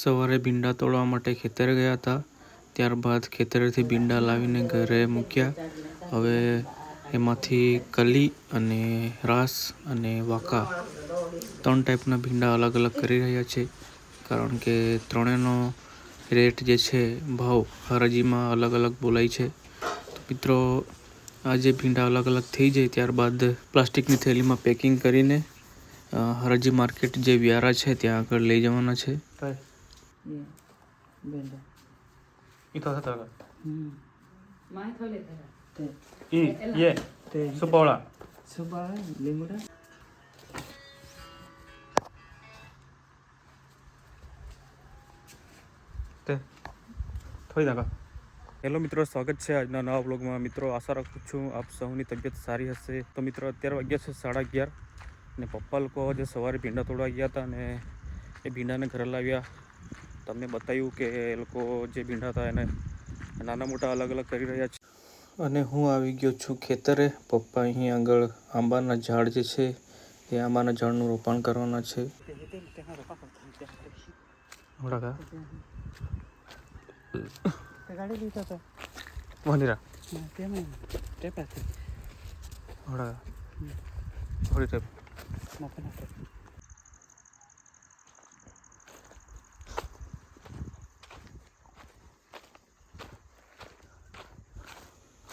સવારે ભીંડા તોડવા માટે ખેતરે ગયા હતા. ત્યારબાદ ખેતરેથી ભીંડા લાવીને ઘરે મૂક્યા. હવે એમાંથી કલી અને રાસ અને વાકા ત્રણ ટાઈપના ભીંડા અલગ અલગ કરી રહ્યા છે. કારણ કે ત્રણેયનો રેટ જે છે, ભાવ હરાજીમાં અલગ અલગ બોલાય છે. મિત્રો આજે ભીંડા અલગ અલગ થઈ જાય ત્યારબાદ પ્લાસ્ટિકની થેલીમાં પેકિંગ કરીને હરાજી માર્કેટ જે વ્યારા છે, ત્યાં આગળ લઈ જવાના છે. ये बेंडा इ तो था हम्म माय थोले था ते इ ये ते सुपावला सुपावला लिंगुडा તે હેલો મિત્રો. સ્વાગત છે આજના નવા બ્લોગમાં મિત્રો આશા રાખું છું આપ સૌની તબિયત સારી હશે. તો મિત્રો અત્યારે વાગ્યા છે સાડા અગિયાર ને પપ્પા લોકો જે સવારે ભીંડા તોડવા ગયા હતા અને એ ભીંડાને ઘરે લાવ્યા. તમને બતાવ્યું કે એ લોકો જે ભીંડા હતા એને નાના મોટા અલગ અલગ કરી રહ્યા છે. અને હું આવી ગયો છું ખેતરે. પપ્પા અહીં આગળ આંબાના ઝાડ જે છે એ આંબાના ઝાડનું રોપણ કરવાના છે. ગાડી લીધો તો. મંદિરા ના તેમાં તે પાસે હમણાં થોડી ટાઈપ મોકો નાખો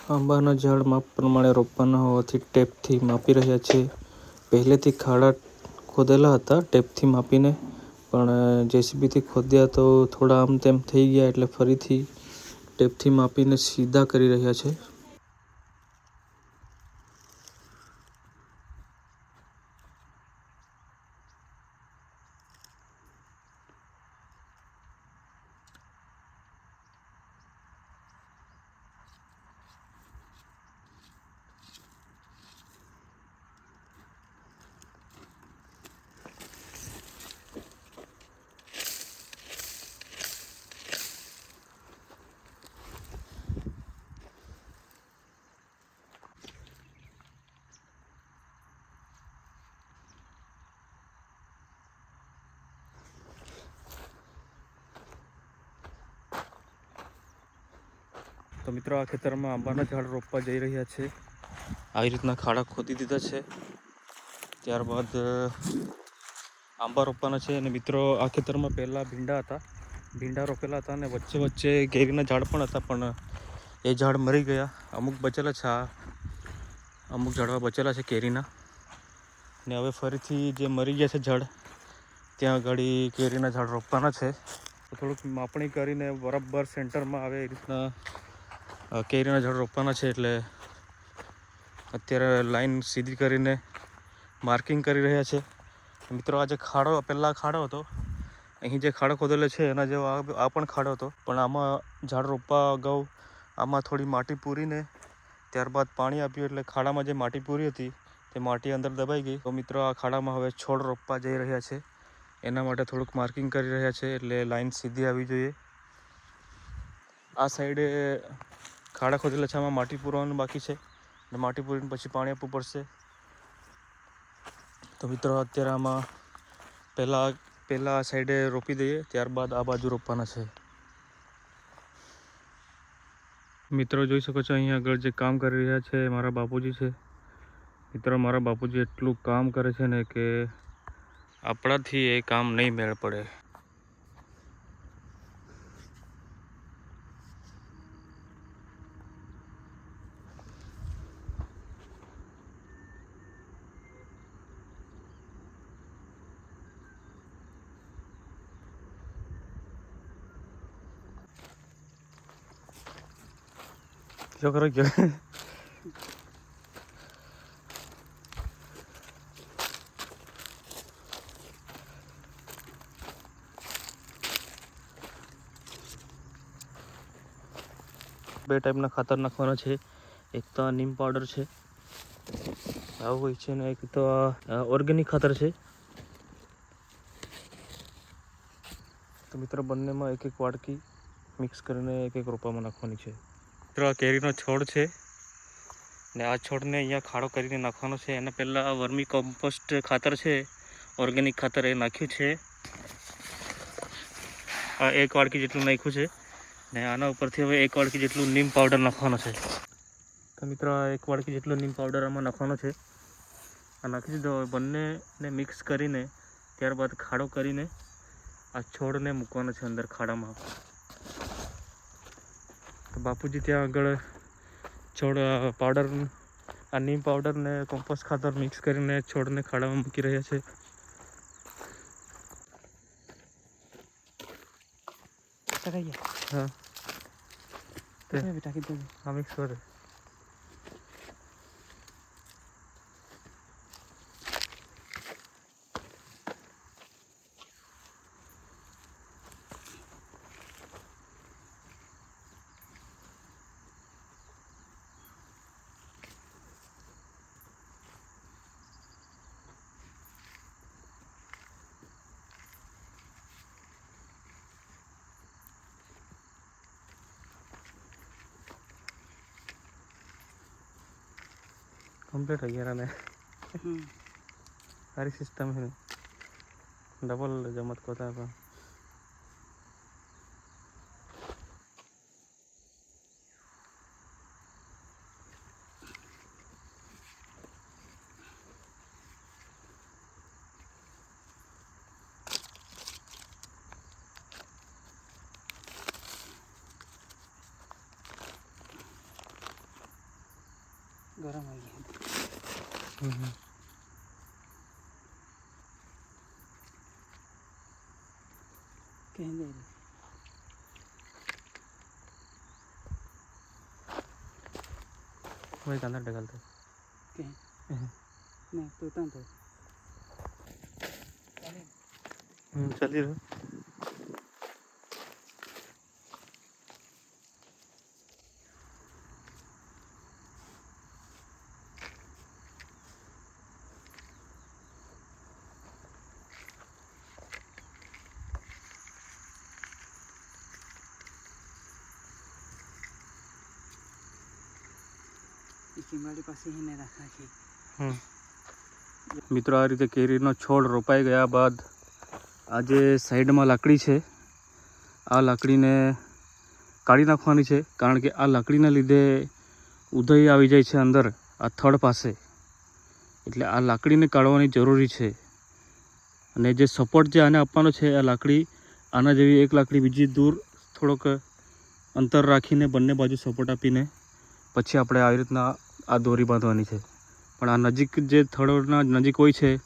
આંબાના ઝાડ માપ પ્રમાણે રોપવાના હોવાથી ટેપથી માપી રહ્યા છે. પહેલેથી ખાડા ખોદેલા હતા, ટેપથી માપીને. પણ જેસીબીથી ખોદ્યા તો થોડા આમ તેમ થઈ ગયા એટલે ફરીથી ટેપથી માપીને સીધા કરી રહ્યા છે. તો મિત્રો, આ ખેતરમાં આંબાના ઝાડ રોપવા જઈ રહ્યા છે. આવી રીતના ખાડા ખોદી દીધા છે. ત્યારબાદ આંબા રોપવાના છે અને મિત્રો, આ ખેતરમાં પહેલાં ભીંડા હતા. ભીંડા રોપેલા હતા અને વચ્ચે વચ્ચે કેરીના ઝાડ પણ હતા, પણ એ ઝાડ મરી ગયા. અમુક બચેલા છે અમુક ઝાડવા બચેલા છે કેરીના. ને હવે ફરીથી જે મરી ગયા છે ઝાડ, ત્યાં આગળ કેરીના ઝાડ રોપવાના છે. થોડુંક માપણી કરીને બરાબર સેન્ટરમાં આવે એ રીતના કેરીના ઝાડ રોપવાના છે એટલે અત્યારે લાઈન સીધી કરીને માર્કિંગ કરી રહ્યા છે. મિત્રો, આ જે ખાડો, પહેલાં ખાડો હતો, અહીં જે ખાડો ખોદેલો છે, એના જેવો આ પણ ખાડો હતો. પણ આમાં ઝાડ રોપવા અગાઉ આમાં થોડી માટી પૂરીને ત્યારબાદ પાણી આપ્યું એટલે ખાડામાં જે માટી પૂરી હતી, તે માટી અંદર દબાઈ ગઈ. તો મિત્રો, આ ખાડામાં હવે છોડ રોપવા જઈ રહ્યા છે. એના માટે થોડુંક માર્કિંગ કરી રહ્યા છે એટલે લાઈન સીધી આવી જોઈએ. આ સાઈડે ખાડા ખોદેલા છે માટી પૂરવાનું બાકી છે. અને માટી પૂરીને પછી પાણી આપવું પડશે. તો મિત્રો, અત્યારે આમાં પહેલાં પહેલાં આ સાઈડે રોપી દઈએ, ત્યારબાદ આ બાજુ રોપવાના છે. મિત્રો, જોઈ શકો છો, અહીંયા આગળ જે કામ કરી રહ્યા છે મારા બાપુજી છે. મિત્રો, મારા બાપુજી એટલું કામ કરે છે ને કે આપણાથી એ કામ નહીં મેળ પડે. જો કરો ગયો બે ટાઈપના ખાતર નાખવાના છે. એક તો નીમ પાવડર છે. આવું હોય છે ને એક તો ઓર્ગેનિક ખાતર છે. તો મિત્રો બંનેમાં એક એક વાટકી મિક્સ કરીને એક એક રોપામાં નાખવાની છે. મિત્રો આ કેરીનો છોડ છે. ને આ છોડને અહીંયા ખાડો કરીને નાખવાનો છે. એના પહેલાં વર્મી કમ્પોસ્ટ ખાતર છે. ઓર્ગેનિક ખાતર એ નાખ્યું છે. આ એક વાડકી જેટલું નાખ્યું છે. ને આના ઉપરથી હવે એક વાડકી જેટલું નીમ પાવડર નાખવાનો છે. તો મિત્રો એક વાડકી જેટલું નીમ પાવડર આમાં નાખવાનો છે. આ નાખી દીધો. હવે બંનેને મિક્સ કરીને, ત્યારબાદ ખાડો કરીને આ છોડને મૂકવાનો છે અંદર ખાડામાં. તો બાપુજી ત્યાં આગળ છોડ પાવડર આ નીમ પાવડર ને કોમ્પોસ્ટ ખાતર મિક્સ કરીને છોડને ખાડામાં મૂકી રહ્યા છે. હા. હા મિક્સ કરે. કમ્પ્લીટ થઈ ગયા ને હમ સારી સિસ્ટમ છે ડબલ જમત કોતા गर्म है ये कहेंगे वही कलर डगल तो नहीं तो तंत्र हम्म, चलिए ચીમાડી પાસે એને રાખા મિત્રો, આ રીતે કેરીનો છોડ રોપાઈ ગયા બાદ આ જે સાઈડમાં લાકડી છે. આ લાકડીને કાઢી નાખવાની છે, કારણ કે આ લાકડીના લીધે ઉધઈ આવી જાય છે અંદર, આ થડ પાસે. એટલે આ લાકડીને કાઢવાની જરૂરી છે. અને જે સપોર્ટ જે આને આપવાનો છે આ લાકડી, આના જેવી એક લાકડી બીજી દૂર થોડોક અંતર રાખીને બંને બાજુ સપોર્ટ આપીને પછી આપણે આવી રીતના આ દોરી બાંધવાની છે. પણ આ નજીક જે થડના નજીક હોય છે,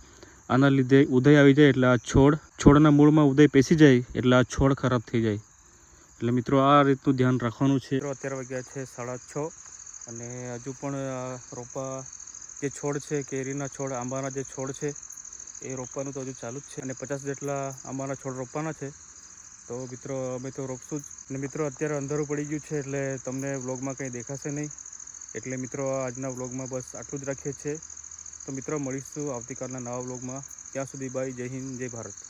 આના લીધે ઉદય આવી જાય એટલે આ છોડ, છોડના મૂળમાં ઉદય પેસી જાય એટલે આ છોડ ખરાબ થઈ જાય. એટલે મિત્રો આ રીતનું ધ્યાન રાખવાનું છે. અત્યારે વાગ્યા છે સાડા છ અને હજુ પણ રોપા જે છોડ છે, કેરીના છોડ, આંબાના જે છોડ છે, એ રોપવાનું તો હજુ ચાલુ જ છે અને પચાસ જેટલા આંબાના છોડ રોપવાના છે. તો મિત્રો, અમે તો રોપશું જ. અને મિત્રો, અત્યારે અંધારું પડી ગયું છે એટલે તમને વ્લોગમાં કંઈ દેખાશે નહીં. એટલે મિત્રો આજના વ્લોગમાં બસ આટલું જ રાખીએ છીએ. તો મિત્રો, મળીશું આવતીકાલના નવા વ્લોગમાં. ત્યાં સુધી બાય, જય હિન્દ, જય ભારત.